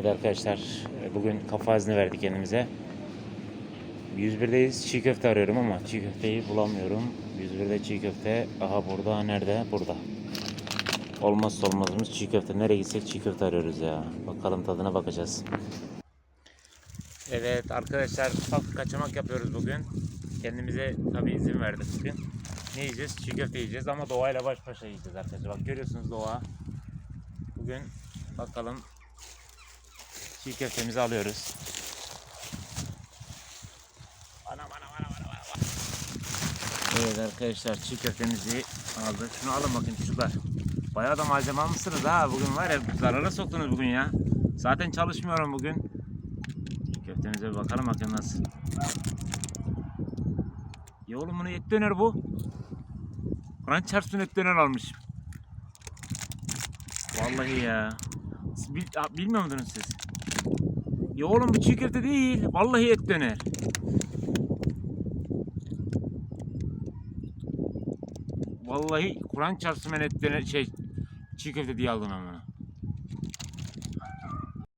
Evet arkadaşlar bugün kafa izni verdik kendimize. 101'deyiz. Çiğ köfte arıyorum ama çiğ köfteyi bulamıyorum. 101'de çiğ köfte. Aha burada nerede? Burada. Olmazsa olmazımız çiğ köfte. Nereye gitsek çiğ köfte arıyoruz ya. Bakalım tadına bakacağız. Evet arkadaşlar ufak kaçamak yapıyoruz bugün. Kendimize tabii izin verdik bugün. Ne yiyeceğiz? Çiğ köfte yiyeceğiz ama doğayla baş başa yiyeceğiz arkadaşlar. Bak görüyorsunuz doğa. Bugün bakalım çiğ köftemizi alıyoruz. Evet arkadaşlar çiğ köftemizi aldık. Şunu alın bakın çocuklar. Bayağı da malzeme almışsınız ha. Bugün var ya zarara soktunuz bugün ya. Zaten çalışmıyorum bugün. Çiğ köftemize bir bakalım bakın nasıl. Ya oğlum bunu et döner bu. Kur'an çarpsın et döner almış. Vallahi ya. Bil- bilmiyor musunuz siz? Ya oğlum bu çiğ değil. Vallahi et döner. Vallahi Kur'an çarpsın ben et döner şey çiğ diye aldım ama.